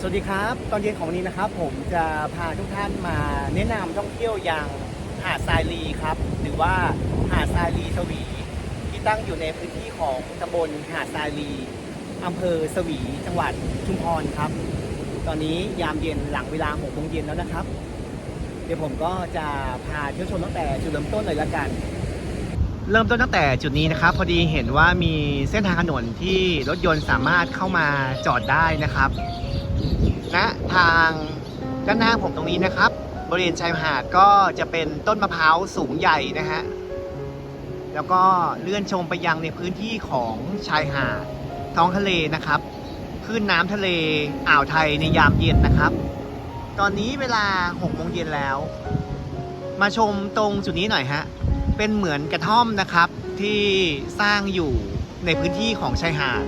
สวัสดีครับ ตอนเย็นของวันนี้นะครับ ผมจะพาทุกท่านมาแนะนำท่องเที่ยวอย่างหาดทรายลีครับ หรือว่าหาดทรายลีสวี ที่ตั้งอยู่ในพื้นที่ของตำบลหาดทรายลีอำเภอสวีจังหวัดชุมพรครับ ตอนนี้ยามเย็นหลังเวลาหกโมงเย็นแล้วนะครับ เดี๋ยวผมก็จะพาเที่ยวชมตั้งแต่จุดเริ่มต้นเลยละกัน เริ่มต้นตั้งแต่จุดนี้นะครับ พอดีเห็นว่ามีเส้นทางถนนที่รถยนต์สามารถเข้ามาจอดได้นะครับ ณทางด้านหน้าผมตรงนี้นะครับ บริเวณชายหาดก็จะเป็นต้นมะพร้าวสูงใหญ่นะฮะแล้วก็เลื่อนชมไปยังในพื้นที่ของชายหาดท้องทะเลนะครับคลื่นน้ำทะเลอ่าวไทยในยามเย็นนะครับ ตอนนี้เวลา6โมงเย็นแล้ว มาชมตรงจุดนี้หน่อยฮะ เป็นเหมือนกระท่อมนะครับที่สร้างอยู่ในพื้นที่ของชายหาด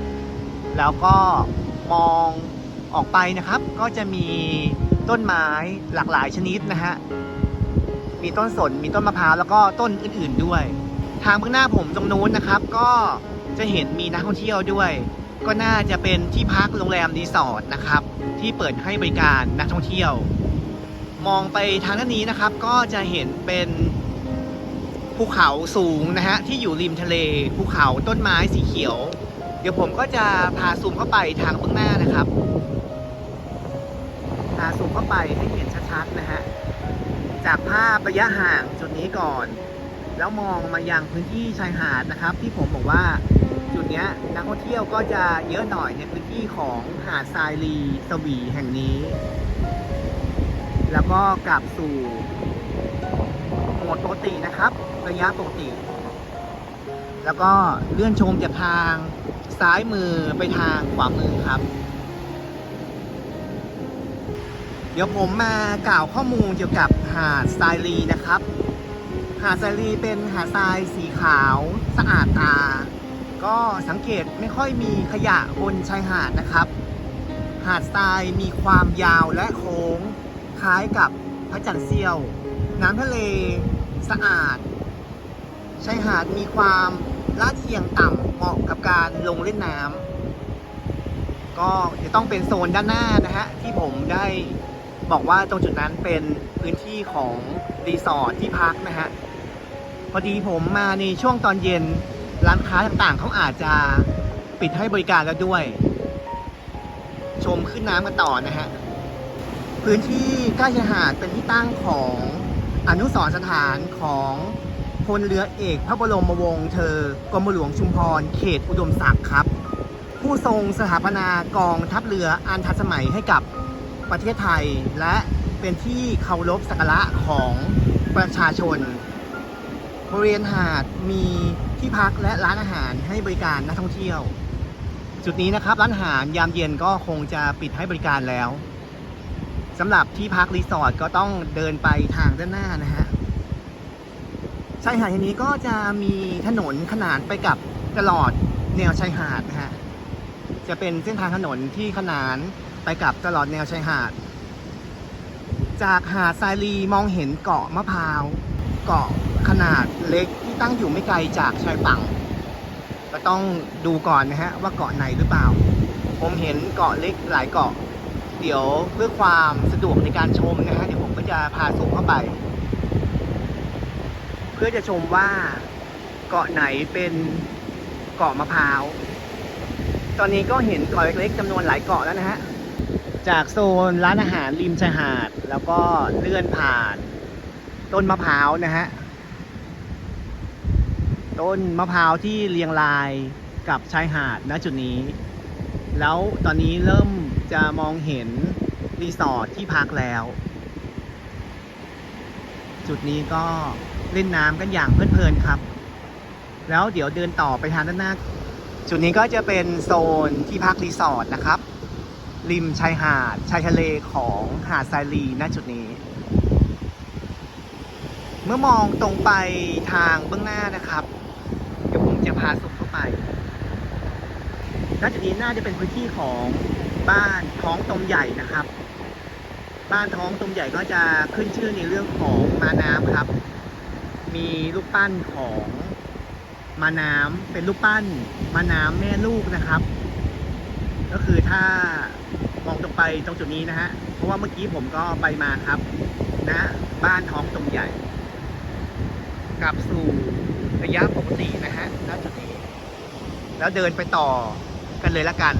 แล้วก็มอง ออกไปนะครับ ก็จะมีต้นไม้หลากหลายชนิดนะฮะ มีต้นสน มีต้นมะพร้าว แล้วก็ต้นอื่น ๆด้วย ทางเบื้องหน้าผมตรงนู้นนะครับ ก็จะเห็นมีนักท่องเที่ยวด้วย ก็น่าจะเป็นที่พักโรงแรมรีสอร์ทนะครับ ที่เปิดให้บริการนักท่องเที่ยว มองไปทางด้านนี้นะครับ ก็จะเห็นเป็นภูเขาสูงนะฮะที่อยู่ริมทะเล ภูเขาต้นไม้สีเขียว เดี๋ยวผมก็จะพาซูมเข้าไปทางเบื้องหน้านะครับ พาซูมเข้าไปให้เห็นชัดๆนะฮะจากภาพระยะห่างจุดนี้ก่อน แล้วมองมายังพื้นที่ชายหาดนะครับ ที่ผมบอกว่าจุดนี้นักท่องเที่ยวก็จะเยอะหน่อยในพื้นที่ของหาดทรายลีสวีแห่งนี้ แล้วก็กลับสู่โหมดปกตินะครับ ระยะปกติ แล้วก็เลื่อนชมจากทางซ้ายมือไปทางขวามือครับ เดี๋ยวผมมากล่าวข้อมูลเกี่ยวกับหาดทรายลีนะครับ หาดทรายลีเป็นหาดทรายสีขาวสะอาดตา ก็สังเกตไม่ค่อยมีขยะบนชายหาดนะครับ หาดทรายมีความยาวและโค้ง คล้ายกับพระจันทร์เสี้ยว น้ำทะเลสะอาด ชายหาดมีความลาดเอียงต่ำเหมาะกับการลงเล่นน้ำก็จะต้องเป็นโซนด้านหน้านะฮะ ที่ผมได้ บอกว่าตรงจุดนั้นเป็นพื้นที่ของรีสอร์ทที่พักนะฮะ พอดีผมมาในช่วงตอนเย็นร้านค้าต่างๆ เขาอาจจะปิดให้บริการแล้วด้วย ชมขึ้นน้ำกันต่อนะฮะ พื้นที่ใกล้ชายหาดเป็นที่ตั้งของอนุสรสถานของพลเรือเอกพระบรมวงศ์เธอกรมหลวงชุมพร เขตอุดมศักดิ์ครับ ผู้ทรงสถาปนากองทัพเรืออันทันสมัยให้กับ ประเทศไทย และเป็นที่เคารพสักการะของประชาชนบริเวณหาดมีที่พักและร้านอาหารให้บริการนักท่องเที่ยว จุดนี้นะครับร้านอาหารยามเย็นก็คงจะปิดให้บริการแล้วสำหรับที่พักรีสอร์ทก็ต้องเดินไปทางด้านหน้านะฮะชายหาดแห่งนี้ก็จะมีถนนขนานไปกับตลอดแนวชายหาดนะฮะจะเป็นเส้นทางถนนที่ขนาน ไปกับตลอดแนวชายหาด จากหาดทรายลีมองเห็นเกาะมะพร้าว เกาะขนาดเล็กที่ตั้งอยู่ไม่ไกลจากชายฝั่ง ก็ต้องดูก่อนนะฮะว่าเกาะไหนหรือเปล่า ผมเห็นเกาะเล็กหลายเกาะ เดี๋ยวเพื่อความสะดวกในการชมนะฮะเดี๋ยวผมก็จะพาซูมเข้าไป เพื่อจะชมว่าเกาะไหนเป็นเกาะมะพร้าว ตอนนี้ก็เห็นเกาะเล็กๆจำนวนหลายเกาะแล้วนะฮะ จากโซนร้านอาหารริมชายหาด แล้วก็เลื่อนผ่าน ต้นมะพร้าวนะฮะ ต้นมะพร้าวที่เรียงรายกับชายหาดณจุดนี้ แล้วตอนนี้เริ่มจะมองเห็นรีสอร์ทที่พักแล้ว จุดนี้ก็เล่นน้ำกันอย่างเพลินๆครับ แล้วเดี๋ยวเดินต่อไปทางด้านหน้า จุดนี้ก็จะเป็นโซนที่พักรีสอร์ทนะครับ ริมชายหาดชายทะเลของหาดทรายลีณจุดนี้ เมื่อมองตรงไปทางเบื้องหน้านะครับ เดี๋ยวผมจะพาสุกเข้าไปณจุดนี้น่าจะเป็นพื้นที่ของบ้านท้องตมใหญ่นะครับ บ้านท้องตมใหญ่ก็จะขึ้นชื่อในเรื่องของมาน้ำครับ มีรูปปั้นของมาน้ำเป็นรูปปั้นมาน้ำแม่ลูกนะครับ ก็คือถ้า มองตรงไปตรงจุดนี้นะฮะ เพราะว่าเมื่อกี้ผมก็ไปมาครับ นะ บ้านท้องตรงใหญ่ กลับสู่ระยะปกตินะฮะณจุดนี้ แล้วเดินไปต่อกันเลยละกัน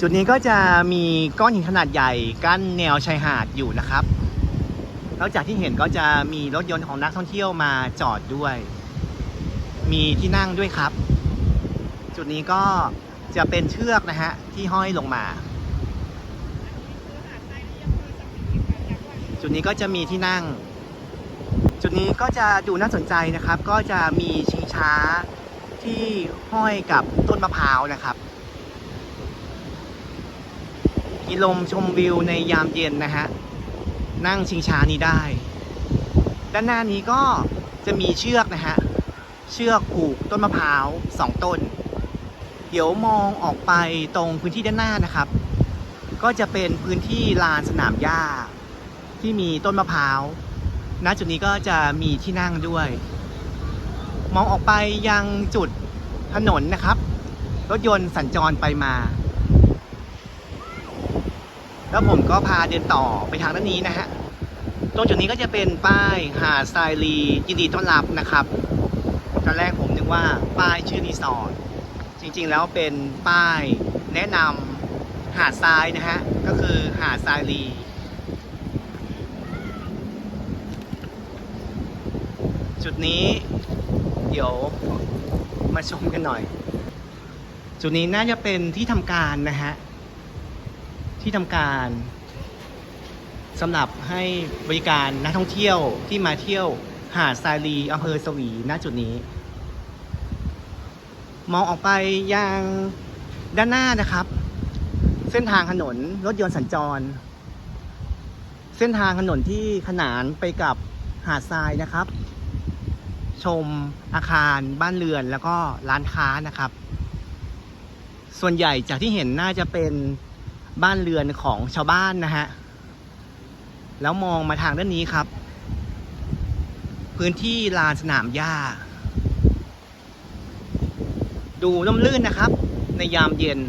จุดนี้ก็จะมีก้อนหินขนาดใหญ่กั้นแนวชายหาดอยู่นะครับแล้วจากที่เห็นก็จะมีรถยนต์ของนักท่องเที่ยวมาจอดด้วย มีที่นั่งด้วยครับ จุดนี้ก็จะเป็นเชือกนะฮะที่ห้อยลงมา จุดนี้ก็จะมีที่นั่ง จุดนี้ก็จะดูน่าสนใจนะครับ ก็จะมีชิงช้าที่ห้อยกับต้นมะพร้าวนะครับกิลมชมวิวในยามเย็นนะฮะ นั่งชิงช้านี้ได้ ด้านหน้านี้ก็จะมีเชือกนะฮะ เชือกผูกต้นมะพร้าวสองต้น เดี๋ยวมองออกไปตรงพื้นที่ด้านหน้านะครับ ก็จะเป็นพื้นที่ลานสนามหญ้า ที่มีต้นมะพร้าว ณ จุดนี้ก็จะมีที่นั่งด้วย มองออกไปยังจุดถนนนะครับ รถยนต์สัญจรไปมา แล้วผมก็พาเดินต่อไปทางด้านนี้นะฮะ ตรงจุดนี้ก็จะเป็นป้ายหาดทรายลียินดีต้อนรับนะครับ ตอนแรกผมนึกว่าป้ายชื่อรีสอร์ท จริงๆแล้วเป็นป้ายแนะนำหาดทรายนะฮะ ก็คือหาดทรายลี จุดนี้เดี๋ยวมาชมกันหน่อย จุดนี้น่าจะเป็นที่ทำการนะฮะ ที่ทำการสำหรับให้บริการนักท่องเที่ยวที่มาเที่ยวหาดทรายลีอำเภอสวีณจุดนี้ มองออกไปยังด้านหน้านะครับ เส้นทางถนนรถยนต์สัญจร เส้นทางถนนที่ขนานไปกับหาดทรายนะครับ ชมอาคารบ้านเรือนแล้วก็ร้านค้านะครับ ส่วนใหญ่จากที่เห็นน่าจะเป็นบ้านเรือนของชาวบ้านนะฮะ แล้วมองมาทางด้านนี้ครับ พื้นที่ลานสนามหญ้า ดูร่มรื่นนะครับ ในยามเย็น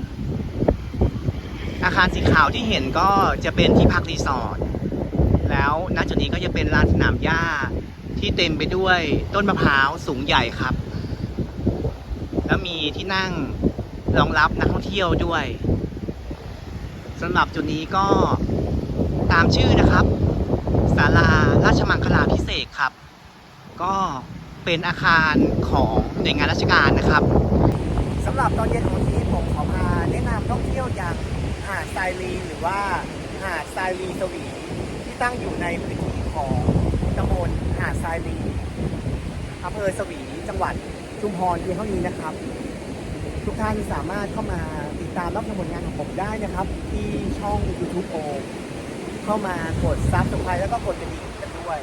อาคารสีขาวที่เห็นก็จะเป็นที่พักรีสอร์ทแล้วณจุดนี้ก็จะเป็นลานสนามหญ้า ที่เต็มไปด้วยต้นมะพร้าวสูงใหญ่ครับ แล้วมีที่นั่งรองรับนักท่องเที่ยวด้วยสำหรับจุดนี้ก็ตามชื่อนะครับศาลาราชมังคลาพิเศษครับ ก็เป็นอาคารของหน่วยงานราชการนะครับสำหรับตอนเย็นของวันนี้ผมขอมาแนะนำท่องเที่ยวอย่างหาดทรายลีหรือว่าหาดทรายลีสวีที่ตั้งอยู่ในพื้นที่ของ ตำบลหาดทรายลีอำเภอสวีจังหวัดชุมพรเพียงเท่านี้นะครับ ทุกท่านสามารถเข้ามาติดตามรับชมผลงานของผมได้นะครับ ที่ช่อง YouTube โอเข้ามากดซับสไครต์แล้วก็กดกระดิ่งกันด้วย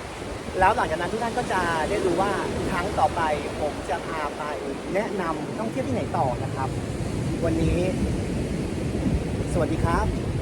แล้วหลังจากนั้นทุกท่านก็จะได้รู้ว่าครั้งต่อไปผมจะพาไปแนะนำท่องเที่ยวที่ไหนต่อนะครับ วันนี้ สวัสดีครับ